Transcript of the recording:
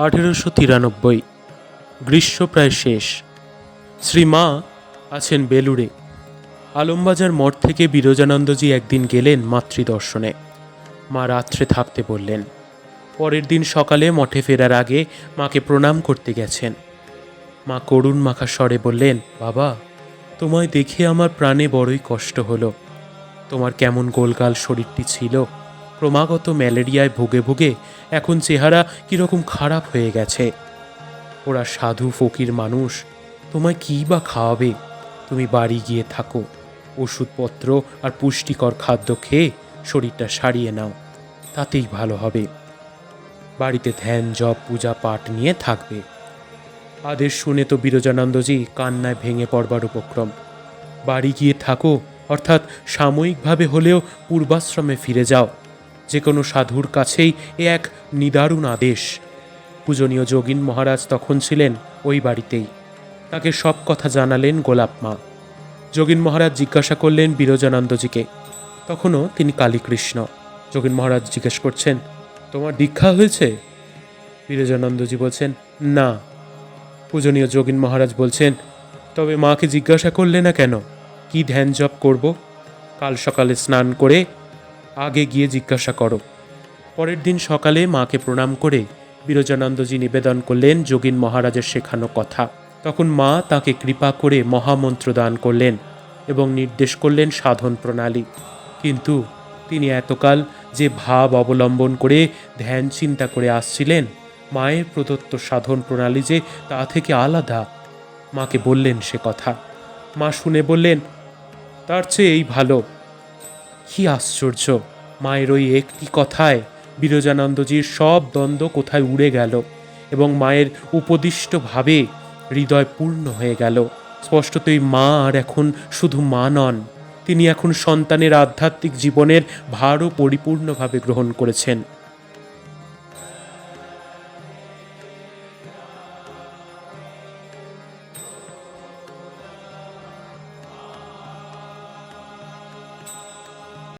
আঠেরোশো তিরানব্বই। গ্রীষ্ম প্রায় শেষ। শ্রীমা আছেন বেলুড়ে। আলমবাজার মঠ থেকে বিরজানন্দজি একদিন গেলেন মাতৃদর্শনে। মা রাত্রে থাকতে বললেন, পরের দিন সকালে মঠে ফেরার আগে মাকে প্রণাম করতে গেছেন। মা করুণ মাখা স্বরে বললেন, বাবা, তোমায় দেখে আমার প্রাণে বড়ই কষ্ট হলো। তোমার কেমন গোলগাল শরীরটি ছিল ক্রমাগত ম্যালেরিয়ায় ভুগে ভুগে এখন চেহারা কীরকম খারাপ হয়ে গেছে। ওরা সাধু ফকির মানুষ, তোমায় কী বা খাওয়াবে? তুমি বাড়ি গিয়ে থাকো, ওষুধপত্র আর পুষ্টিকর খাদ্য খেয়ে শরীরটা সারিয়ে নাও, তাতেই ভালো হবে। বাড়িতে ধ্যান, জপ, পূজা, পাঠ নিয়ে থাকবে। আদেশ শুনে তো বিরজানন্দজি কান্নায় ভেঙে পড়বার উপক্রম। বাড়ি গিয়ে থাকো, অর্থাৎ সাময়িকভাবে হলেও পূর্বাশ্রমে ফিরে যাও। যে কোনো সাধুর কাছেই এ এক নিদারুণ আদেশ। পূজনীয় যোগিন মহারাজ তখন ছিলেন ওই বাড়িতেই। তাকে সব কথা জানালেন গোলাপ মা। যোগিন মহারাজ জিজ্ঞাসা করলেন বিরজানন্দজিকে। তখনও তিনি কালীকৃষ্ণ। যোগিন মহারাজ জিজ্ঞেস করছেন, তোমার দীক্ষা হয়েছে? বিরজানন্দজি বলছেন, না। পূজনীয় যোগিন মহারাজ বলছেন, তবে মাকে জিজ্ঞাসা করলে না কেন? কি ধ্যান জপ করব? কাল সকালে স্নান করে আগে গিয়ে জিজ্ঞাসা করো। পরের দিন সকালে মাকে প্রণাম করে বিরজানন্দজি নিবেদন করলেন যোগিন মহারাজের শেখানো কথা। তখন মা তাকে কৃপা করে মহামন্ত্র দান করলেন এবং নির্দেশ করলেন সাধন প্রণালী। কিন্তু তিনি এতকাল যে ভাব অবলম্বন করে ধ্যান চিন্তা করে আসছিলেন, মায়ের প্রদত্ত সাধন প্রণালী যে তা থেকে আলাদা। মাকে বললেন সে কথা। মা শুনে বললেন, তার চেয়ে এই ভালো। কি আশ্চর্য! মায়ের ওই একটি কথায় বিরজানন্দজির সব দ্বন্দ্ব কোথায় উড়ে গেল এবং মায়ের উপদিষ্টভাবে হৃদয় পূর্ণ হয়ে গেল। স্পষ্টতই মা আর এখন শুধু মা নন, তিনি এখন সন্তানের আধ্যাত্মিক জীবনের ভারও পরিপূর্ণভাবে গ্রহণ করেছেন।